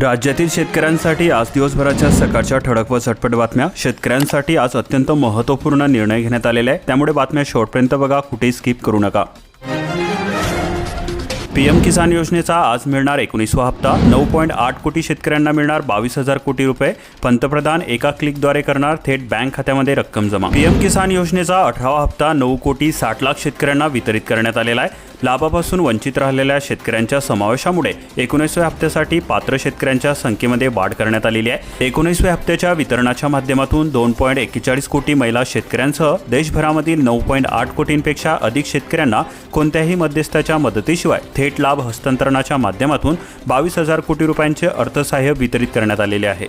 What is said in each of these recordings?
राज्यातील शेतकऱ्यांसाठी आज दिवसभराच्या सकाळच्या ठळक व झटपट बातम्या. शेतकऱ्यांसाठी आज अत्यंत महत्त्वपूर्ण निर्णय घेण्यात आलेला आहे. त्यामुळे बातम्या शेवटपर्यंत बघा कुठेही स्किप करू नका. पीएम किसान योजनेचा आज मिळणार एकोणीसवा हप्ता. नऊ पॉईंट आठ कोटी शेतकऱ्यांना मिळणार बावीस हजार कोटी रुपये. पंतप्रधान एका क्लिकद्वारे करणार थेट बँक खात्यामध्ये रक्कम जमा. पीएम किसान योजनेचा अठरावा हप्ता. नऊ कोटी साठ लाख शेतकऱ्यांना वितरित करण्यात आलेला आहे. लाभापासून वंचित राहिलेल्या शेतकऱ्यांच्या समावेशामुळे एकोणीसव्या हप्त्यासाठी पात्र शेतकऱ्यांच्या संख्येमध्ये वाढ करण्यात आलेली आहे. एकोणीसव्या हप्त्याच्या वितरणाच्या माध्यमातून दोन पॉईंट एक्केचाळीस कोटी महिला शेतकऱ्यांसह देशभरामधील नऊ पॉईंट आठ कोटींपेक्षा अधिक शेतकऱ्यांना कोणत्याही मध्यस्थाच्या मदतीशिवाय थेट लाभ हस्तांतरणाच्या माध्यमातून बावीस हजार कोटी रुपयांचे अर्थसहाय्य वितरित करण्यात आलेले आहे.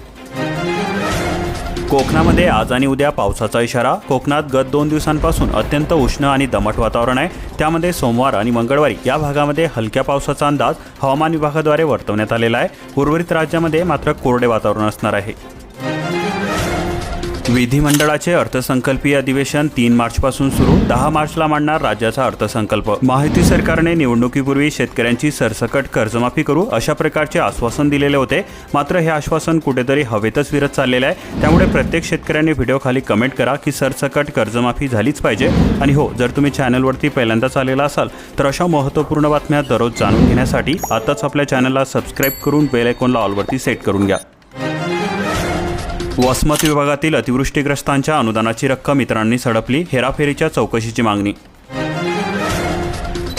कोकणामध्ये आज आणि उद्या पावसाचा इशारा. कोकणात गत दोन दिवसांपासून अत्यंत उष्ण आणि दमट वातावरण आहे. त्यामध्ये सोमवार आणि मंगळवारी या भागामध्ये हलक्या पावसाचा अंदाज हवामान विभागाद्वारे वर्तवण्यात आलेला आहे. उर्वरित राज्यामध्ये मात्र कोरडे वातावरण असणार आहे. विधिमंडळाचे अर्थसंकल्पीय अधिवेशन तीन मार्चपासून सुरू. दहा मार्चला मांडणार राज्याचा अर्थसंकल्प. माहिती सरकारने निवडणुकीपूर्वी शेतकऱ्यांची सरसकट कर्जमाफी करू अशा प्रकारचे आश्वासन दिलेले होते. मात्र हे आश्वासन कुठेतरी हवेतच विरत चाललेलं आहे. त्यामुळे प्रत्येक शेतकऱ्यांनी व्हिडिओ खाली कमेंट करा की सरसकट कर्जमाफी झालीच पाहिजे. आणि हो जर तुम्ही चॅनलवरती पहिल्यांदाच आलेला असाल तर अशा महत्त्वपूर्ण बातम्या दररोज जाणून घेण्यासाठी आताच आपल्या चॅनलला सबस्क्राईब करून बेल आयकॉनला ऑलवरती सेट करून घ्या. वसमत विभागातील अतिवृष्टीग्रस्तांच्या अनुदानाची रक्कम इतरांनी सडपली हेराफेरीच्या चौकशीची मागणी.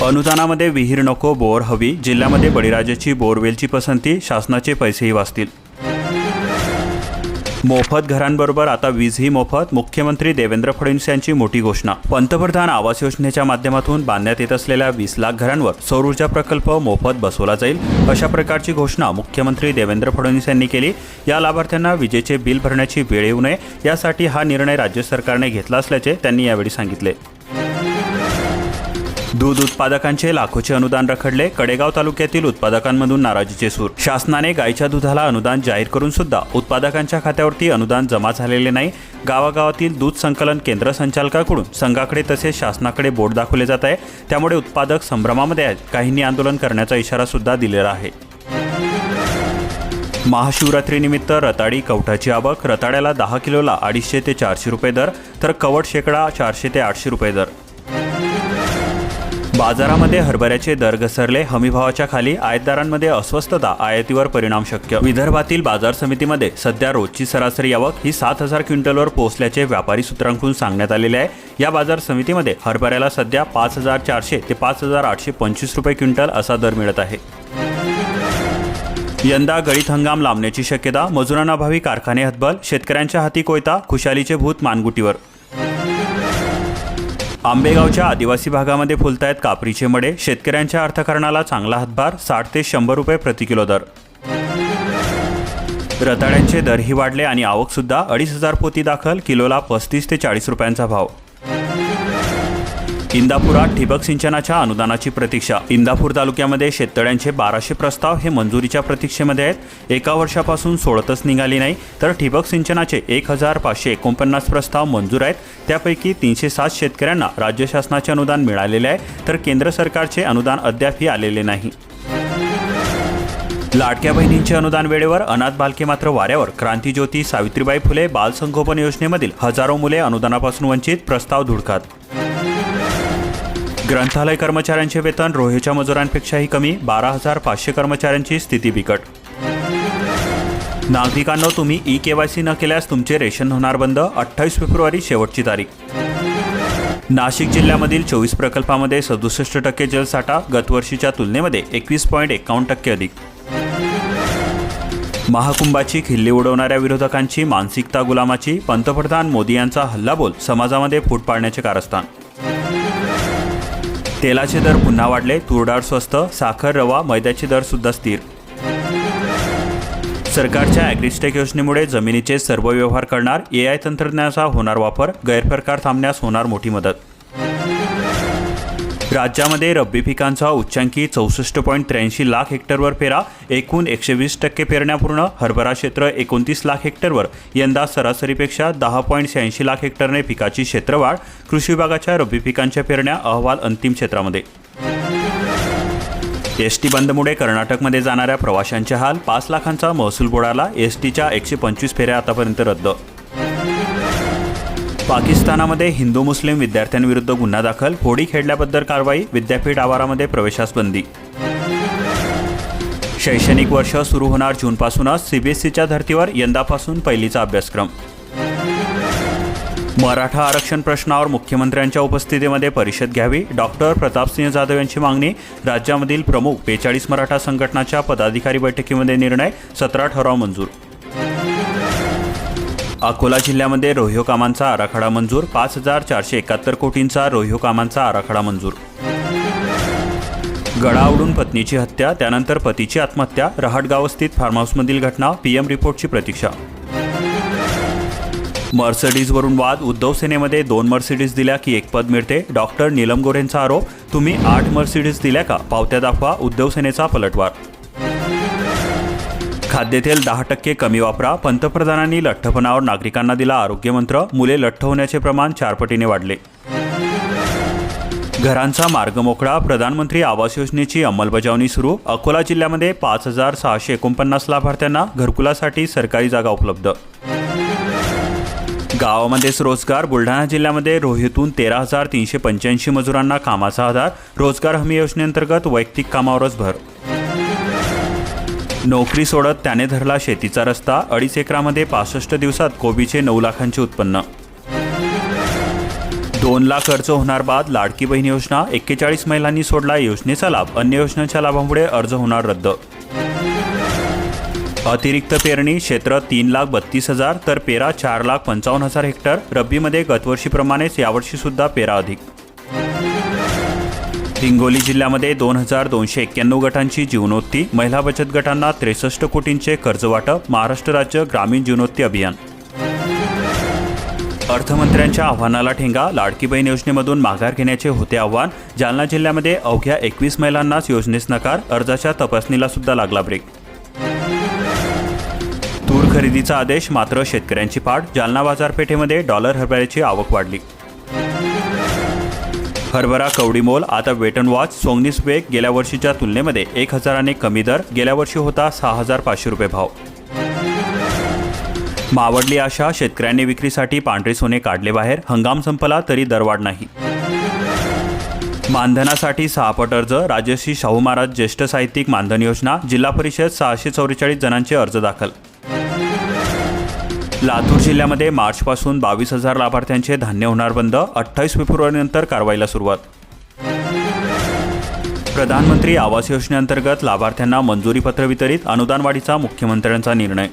अनुदानामध्ये विहीर नको बोर हवी जिल्ह्यामध्ये बळीराजाची बोरवेलची पसंती शासनाचे पैसेही वाचतील. मोफत घरांबरोबर आता वीजही मोफत. मुख्यमंत्री देवेंद्र फडणवीस यांची मोठी घोषणा. पंतप्रधान आवास योजनेच्या माध्यमातून बांधण्यात येत असलेल्या वीस लाख घरांवर सौर ऊर्जा प्रकल्प मोफत बसवला जाईल अशा प्रकारची घोषणा मुख्यमंत्री देवेंद्र फडणवीस यांनी केली. या लाभार्थ्यांना विजेचे बिल भरण्याची वेळ येऊ नये यासाठी हा निर्णय राज्य सरकारने घेतला असल्याचे त्यांनी यावेळी सांगितले. दूध उत्पादकांचे लाखोचे अनुदान रखडले. कडेगाव तालुक्यातील उत्पादकांमधून नाराजीचे सूर. शासनाने गायच्या दुधाला अनुदान जाहीर करून सुद्धा उत्पादकांच्या खात्यावरती अनुदान जमा झालेले नाही. गावागावातील दूध संकलन केंद्र संचालकाकडून संघाकडे तसेच शासनाकडे बोट दाखवले जात आहे. त्यामुळे उत्पादक संभ्रमामध्ये आहेत. काहींनी आंदोलन करण्याचा इशारा सुद्धा दिलेला आहे. महाशिवरात्रीनिमित्त रताळी कवठाची आवक. रताळ्याला दहा किलोला अडीचशे ते चारशे रुपये दर तर कवट शेकडा चारशे ते आठशे रुपये दर. बाजारामध्ये हरभऱ्याचे दर घसरले हमीभावाच्या खाली आयातदारांमध्ये अस्वस्थता आयातीवर परिणाम शक्य. विदर्भातील बाजार समितीमध्ये सध्या रोजची सरासरी आवक ही सात हजार क्विंटलवर पोहोचल्याचे व्यापारी सूत्रांकडून सांगण्यात आलेले आहे. या बाजार समितीमध्ये हरभऱ्याला सध्या पाच हजार चारशे ते पाच हजार आठशे पंचवीस रुपये क्विंटल असा दर मिळत आहे. यंदा गळीत हंगाम लांबण्याची शक्यता मजुरांअभावी कारखाने हतबल शेतकऱ्यांच्या हाती कोयता खुशालीचे भूत मानगुटीवर. आंबेगावच्या आदिवासी भागामध्ये फुलतायत कापरीचे मडे. शेतकऱ्यांच्या अर्थकारणाला चांगला हातभार साठ ते शंभर रुपये प्रति किलो दर. रताळ्यांचे दरही वाढले आणि आवकसुद्धा अडीच हजार पोती दाखल किलोला पस्तीस ते चाळीस रुपयांचा भाव. इंदापुरात ठिबक सिंचनाच्या अनुदानाची प्रतीक्षा. इंदापूर तालुक्यामध्ये शेततळ्यांचे बाराशे प्रस्ताव हे मंजुरीच्या प्रतीक्षेमध्ये आहेत. एका वर्षापासून सोडतच निघाली नाही तर ठिबक सिंचनाचे एक हजार पाचशे एकोणपन्नास प्रस्ताव मंजूर आहेत. त्यापैकी तीनशे सात शेतकऱ्यांना राज्य शासनाचे अनुदान मिळालेले आहे तर केंद्र सरकारचे अनुदान अद्यापही आलेले नाही. लाडक्या बहिणींचे अनुदान वेळेवर अनाथ बालके मात्र वाऱ्यावर. क्रांतीज्योती सावित्रीबाई फुले बालसंगोपन योजनेमधील हजारो मुले अनुदानापासून वंचित प्रस्ताव धुडकात. ग्रंथालय कर्मचाऱ्यांचे वेतन रोहेच्या मजुरांपेक्षाही कमी बारा हजार पाचशे कर्मचाऱ्यांची स्थिती बिकट. नागरिकांना तुम्ही ई के वाय सी न केल्यास तुमचे रेशन होणार बंद अठ्ठावीस फेब्रुवारी शेवटची तारीख. नाशिक जिल्ह्यामधील चोवीस प्रकल्पामध्ये सदुसष्ट टक्के जलसाठा गतवर्षीच्या तुलनेमध्ये एकवीस पॉईंट एकावन्न टक्के अधिक. महाकुंभाची खिल्ली उडवणाऱ्या विरोधकांची मानसिकता गुलामाची पंतप्रधान मोदी यांचा हल्लाबोल समाजामध्ये फूट पाडण्याचे कारस्थान. तेलाचे दर पुन्हा वाढले तुरडाळ स्वस्त साखर रवा मैद्याचे दर सुद्धा स्थिर. सरकारच्या ॲग्रिस्टेक योजनेमुळे जमिनीचे सर्व व्यवहार करणार ए आय तंत्रज्ञानाचा होणार वापर गैरप्रकार थांबण्यास होणार मोठी मदत. राज्यामध्ये रब्बी पिकांचा उच्चांकी चौसष्ट पॉईंट त्र्याऐंशी लाख हेक्टरवर पेरा एकूण एकशे वीस टक्के पेरण्यापूर्ण हरभरा क्षेत्र एकोणतीस लाख हेक्टरवर यंदा सरासरीपेक्षा दहा पॉईंट शहाऐंशी लाख हेक्टरने पिकाची क्षेत्रवाढ कृषी विभागाच्या रब्बी पिकांच्या पेरण्या अहवाल अंतिम क्षेत्रामध्ये. एस टी बंदमुळे कर्नाटकमध्ये जाणाऱ्या प्रवाशांचे हाल पाच लाखांचा महसूल बुडाला एस टीच्या एकशे पंचवीस फेऱ्या आतापर्यंत रद्द पाकिस्तानामध्ये हिंदू मुस्लिम विद्यार्थ्यांविरुद्ध गुन्हा दाखल होडी खेळल्याबद्दल कारवाई विद्यापीठ आवारामध्ये प्रवेशास बंदी शैक्षणिक वर्ष सुरू होणार जूनपासूनच सीबीएसईच्या धर्तीवर यंदापासून पहिलीचा अभ्यासक्रम. मराठा आरक्षण प्रश्नावर मुख्यमंत्र्यांच्या उपस्थितीमध्ये परिषद घ्यावी डॉक्टर प्रतापसिंह जाधव यांची मागणी राज्यामधील प्रमुख बेचाळीस मराठा संघटनाच्या पदाधिकारी बैठकीमध्ये निर्णय सतरा ठराव मंजूर. अकोला जिल्ह्यामध्ये रोहियो कामांचा आराखडा मंजूर पाच हजार चारशे एकाहत्तर कोटींचा रोहियो कामांचा आराखडा मंजूर. गडावडून पत्नीची हत्या त्यानंतर पतीची आत्महत्या रहाटगाव स्थित फार्महाऊसमधील घटना पीएम रिपोर्टची प्रतीक्षा. मर्सिडीजवरून वाद उद्धव सेनेमध्ये दोन मर्सिडीज दिल्या की एक पद मिळते. डॉक्टर नीलम गोरेंचा आरोप तुम्ही आठ मर्सिडीज दिल्या का? पावत्या दाखवा उद्धव सेनेचा पलटवार. खाद्यतेल दहा टक्के कमी वापरा. पंतप्रधानांनी लठ्ठपणावर नागरिकांना दिला आरोग्यमंत्र मुले लठ्ठ होण्याचे प्रमाण चारपटीने वाढले. घरांचा मार्ग मोकळा. प्रधानमंत्री आवास योजनेची अंमलबजावणी सुरू. अकोला जिल्ह्यामध्ये पाच हजार सहाशे एकोणपन्नास लाभार्थ्यांना घरकुलासाठी सरकारी जागा उपलब्ध. गावामध्येच रोजगार. बुलढाणा जिल्ह्यामध्ये रोहितून तेरा हजार तीनशे पंच्याऐंशी मजुरांना कामाचा आधार. रोजगार हमी योजनेअंतर्गत वैयक्तिक कामावरच भर. नोकरी सोडत त्याने धरला शेतीचा रस्ता. अडीच एकरामध्ये पासष्ट दिवसात कोबीचे नऊ लाखांचे उत्पन्न. दोन लाख अर्ज होणार बाद लाडकी बहीण योजना. एक्केचाळीस महिलांनी सोडला योजनेचा लाभ. अन्य योजनांच्या लाभामुळे अर्ज होणार रद्द. अतिरिक्त पेरणी क्षेत्र तीन लाख बत्तीस हजार तर पेरा चार लाख पंचावन्न हजार हेक्टर. रब्बीमध्ये गतवर्षीप्रमाणेच यावर्षी सुद्धा पेरा अधिक. हिंगोली जिल्ह्यामध्ये दोन हजार दोनशे एक्क्याण्णव गटांची जीवनोत्ती महिला बचत गटांना त्रेसष्ट कोटींचे कर्ज वाटप महाराष्ट्र राज्य ग्रामीण जीवनोत्ती अभियान. अर्थमंत्र्यांच्या आव्हानाला ठेंगा लाडकी बहीण योजनेमधून माघार घेण्याचे होते आव्हान जालना जिल्ह्यामध्ये अवघ्या एकवीस महिलांनाच योजनेस नकार अर्जाच्या तपासणीला सुद्धा लागला ब्रेक. तूर खरेदीचा आदेश मात्र शेतकऱ्यांची पाठ जालना बाजारपेठेमध्ये डॉलर हरभऱ्याची आवक वाढली. हरभरा कवडी मोल आता वेट अँड वॉच सोंगनीस वेग गेल्या वर्षीच्या तुलनेमध्ये एक हजाराने कमी दर गेल्या वर्षी होता सहा हजार पाचशे रुपये भाव. मावडली आशा शेतकऱ्यांनी विक्रीसाठी पांढरे सोने काढले बाहेर हंगाम संपला तरी दरवाढ नाही. मानधनासाठी सहापट अर्ज राजश्री शाहू महाराज ज्येष्ठ साहित्यिक मानधन योजना जिल्हा परिषद सहाशे चौवेचाळीस जणांचे अर्ज दाखल. लातूर जिल्ह्यामध्ये मार्चपासून बावीस हजार लाभार्थ्यांचे धान्य होणार बंद. अठ्ठावीस फेब्रुवारीनंतर कारवाईला सुरुवात. प्रधानमंत्री आवास योजनेअंतर्गत लाभार्थ्यांना मंजुरीपत्र वितरित अनुदान वाढीचा मुख्यमंत्र्यांचा निर्णय.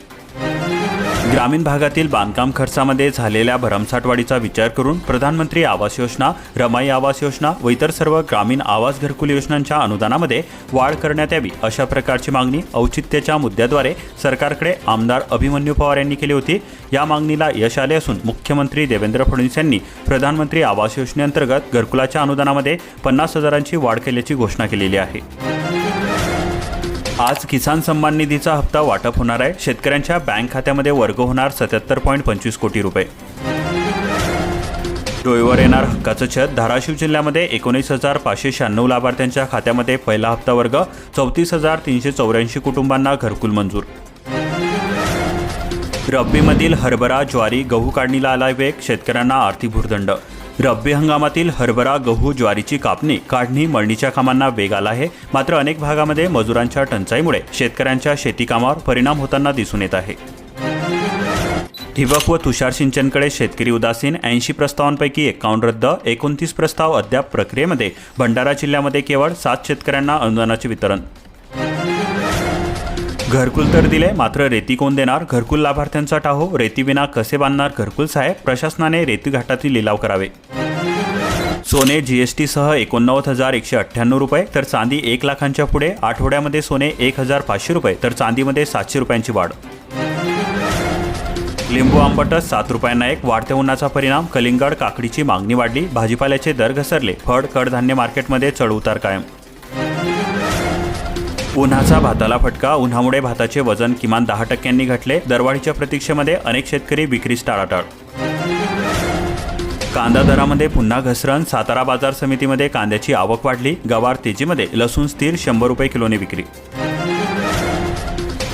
ग्रामीण भागातील बांधकाम खर्चामध्ये झालेल्या भरमसाठवाढीचा विचार करून प्रधानमंत्री आवास योजना रमाई आवास योजना व इतर सर्व ग्रामीण आवास घरकुल योजनांच्या अनुदानामध्ये वाढ करण्यात यावी अशा प्रकारची मागणी औचित्याच्या मुद्द्याद्वारे सरकारकडे आमदार अभिमन्यू पवार यांनी केली होती. या मागणीला यश आले असून मुख्यमंत्री देवेंद्र फडणवीस यांनी प्रधानमंत्री आवास योजनेअंतर्गत घरकुलाच्या अनुदानामध्ये पन्नास हजारांची वाढ केल्याची घोषणा केलेली आहे. आज किसान सन्मान निधीचा हप्ता वाटप होणार आहे. शेतकऱ्यांच्या बँक खात्यामध्ये वर्ग होणार सत्याहत्तर पॉईंट पंचवीस कोटी रुपये. डोईवर येणार हक्काचं छत. धाराशिव जिल्ह्यामध्ये एकोणीस हजार पाचशे शहाण्णव लाभार्थ्यांच्या खात्यामध्ये पहिला हप्ता वर्ग. चौतीस हजार तीनशे चौऱ्याऐंशी कुटुंबांना घरकुल मंजूर. रब्बीमधील हरभरा ज्वारी गहू काढणीला आलाय वेग. शेतकऱ्यांना आर्थिक भूर्दंड. रब्बी हंगामातील हरभरा गहू ज्वारीची कापणी काढणी मळणीच्या कामांना वेग आला आहे. मात्र अनेक भागामध्ये मजुरांच्या टंचाईमुळे शेतकऱ्यांच्या शेतीकामावर परिणाम होताना दिसून येत आहे. ठिबक व तुषार सिंचनकडे शेतकरी उदासीन ऐंशी प्रस्तावांपैकी एकावन्न रद्द एकोणतीस प्रस्ताव अद्याप प्रक्रियेमध्ये. भंडारा जिल्ह्यामध्ये केवळ सात शेतकऱ्यांना अनुदानाचे वितरण घरकुल तर दिले मात्र रेती कोण देणार? घरकुल लाभार्थ्यांचा टाहो. रेतीविना कसे बांधणार? घरकुल साहेब प्रशासनाने रेती घाटातील लिलाव करावे. सोने जीएसटीसह एकोणनव्वद हजार एकशे अठ्ठ्याण्णव रुपये तर चांदी एक लाखांच्या पुढे. आठवड्यामध्ये सोने एक हजार पाचशे रुपये तर चांदीमध्ये सातशे रुपयांची वाढ. लिंबू आंबटच सात रुपयांना एक. वाढत्या उन्हाचा परिणाम. कलिंगड काकडीची मागणी वाढली. भाजीपाल्याचे दर घसरले. फळ कडधान्य मार्केटमध्ये चढउतार कायम. उन्हाचा भाताला फटका उन्हामुळे भाताचे वजन किमान दहा टक्क्यांनी घटले. दरवाढीच्या प्रतीक्षेमध्ये अनेक शेतकरी विक्रीस टाळाटाळ. कांदा दरामध्ये पुन्हा घसरण सातारा बाजार समितीमध्ये कांद्याची आवक वाढली. गवार तेजीमध्ये लसूण स्थिर शंभर रुपये किलोने विक्री.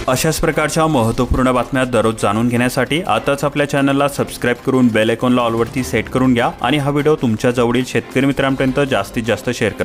अशाच प्रकारच्या महत्त्वपूर्ण बातम्या दररोज जाणून घेण्यासाठी आताच आपल्या चॅनलला सबस्क्राईब करून बेल आयकॉनला ऑलवरती सेट करून घ्या आणि हा व्हिडिओ तुमच्या जवळील शेतकरी मित्रांपर्यंत जास्तीत जास्त शेअर करा.